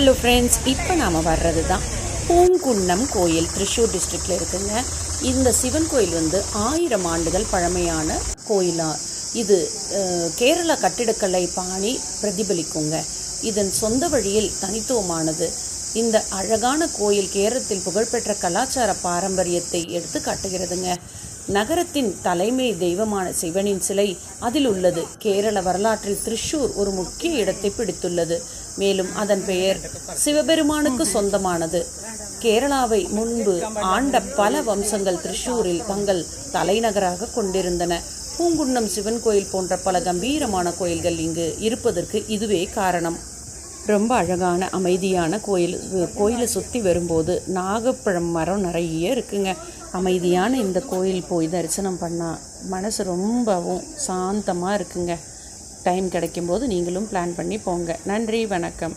Hello friends இப்போ நாம் வர்றது தான் பூங்குன்னம் கோயில் திருச்சூர் டிஸ்ட்ரிக்டில் இருக்குங்க. இந்த சிவன் கோயில் வந்து ஆயிரம் ஆண்டுகள் பழமையான கோயிலாக இது கேரளா கேரள கட்டிடக்கலை பாணி பிரதிபலிக்குங்க. இதன் சொந்த வழியில் தனித்துவமானது. இந்த அழகான கோயில் கேரளத்தில் புகழ்பெற்ற கலாச்சார பாரம்பரியத்தை எடுத்து காட்டுகிறதுங்க. நகரத்தின் தலைமை தெய்வமான சிவனின் சிலை அதில் உள்ளது. கேரள வரலாற்றில் திருஷூர் ஒரு முக்கிய இடத்தை பிடித்துள்ளது. மேலும் அதன் பெயர் சிவபெருமானுக்கு சொந்தமானது. கேரளாவை முன்பு ஆண்ட பல வம்சங்கள் திருஷூரில் தங்கள் தலைநகராக கொண்டிருந்தன. பூங்குன்னம் சிவன் கோயில் போன்ற பல கம்பீரமான கோயில்கள் இங்கு இருப்பதற்கு இதுவே காரணம். ரொம்ப அழகான அமைதியான கோயில். கோயிலை சுற்றி வரும்போது நாகப்பழம் மரம் நிறைய இருக்குங்க. அமைதியான இந்த கோயில் போய் தரிசனம் பண்ணால் மனசு ரொம்பவும் சாந்தமாக இருக்குங்க. டைம் கிடைக்கும்போது நீங்களும் பிளான் பண்ணி போங்க. நன்றி வணக்கம்.